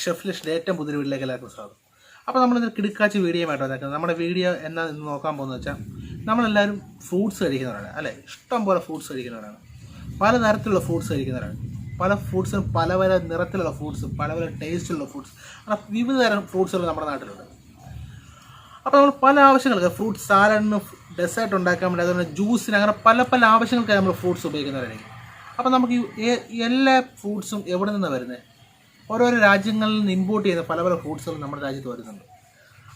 Chef ലിസ്റ്റിന്റെ ഏറ്റവും പുതിയ വീട്ടിലേക്ക് എല്ലാവർക്കും സ്വാഗതം. അപ്പോൾ നമ്മളിന്ന് കിടുക്കാച്ച് വീഡിയോ ആയിട്ട് വന്നേക്കുന്നത് നമ്മുടെ വീഡിയോ എന്നാ ഇന്ന് നോക്കാൻ പോകുന്നത് വെച്ചാൽ നമ്മളെല്ലാവരും ഫ്രൂട്ട്സ് കഴിക്കുന്നവരാണ് അല്ലേ? ഇഷ്ടം പോലെ ഫ്രൂട്ട്സ് കഴിക്കുന്നവരാണ്. പല തരത്തിലുള്ള ഫ്രൂട്ട്സ് കഴിക്കുന്നവരാണ്. പല ഫ്രൂട്ട്സും പല പല നിറത്തിലുള്ള ഫ്രൂട്ട്സ് പല പല ടേസ്റ്റുള്ള ഫ്രൂട്ട്സ് അങ്ങനെ വിവിധ തരം ഫ്രൂട്ട്സുകൾ നമ്മുടെ നാട്ടിലുണ്ട്. അപ്പോൾ നമ്മൾ പല ആവശ്യങ്ങൾക്ക് ഫ്രൂട്ട്സ് സാലഡിന് ഡെസേർട്ട് ഉണ്ടാക്കാൻ വേണ്ടി അതുപോലെ ജ്യൂസിന് അങ്ങനെ പല പല ആവശ്യങ്ങൾക്കായി നമ്മൾ ഫ്രൂട്ട്സ് ഉപയോഗിക്കുന്നവരായിരിക്കും. അപ്പോൾ നമുക്ക് ഈ എല്ലാ ഫ്രൂട്ട്സും എവിടെ നിന്നാണ് വരുന്നത് ഓരോരോ രാജ്യങ്ങളിൽ നിന്ന് ഇമ്പോർട്ട് ചെയ്യുന്ന പല പല ഫ്രൂട്ട്സുകൾ നമ്മുടെ രാജ്യത്ത് വരുന്നുണ്ട്.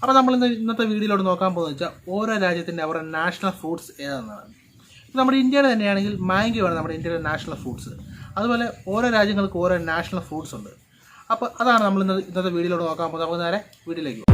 അപ്പോൾ നമ്മൾ ഇന്ന് ഇന്നത്തെ വീഡിയോയിലോട്ട് നോക്കാൻ പോകുന്നത് വെച്ചാൽ ഓരോ രാജ്യത്തിന്റെ അവരുടെ നാഷണൽ ഫ്രൂട്ട്സ് ഏതെന്നാണ് ഇപ്പോൾ നമ്മുടെ ഇന്ത്യയുടെ തന്നെയാണെങ്കിൽ മാംഗോ ആണ് നമ്മുടെ ഇന്ത്യയുടെ നാഷണൽ ഫ്രൂട്ട്സ് അതുപോലെ ഓരോ രാജ്യങ്ങൾക്ക് ഓരോ നാഷണൽ ഫ്രൂട്ട്സ് ഉണ്ട്. അപ്പോൾ അതാണ് നമ്മൾ ഇന്ന് ഇന്നത്തെ വീഡിയോയിലോട്ട് നോക്കാൻ പോകുന്നത്. നമുക്ക് നേരെ വീഡിയോയിലേക്ക്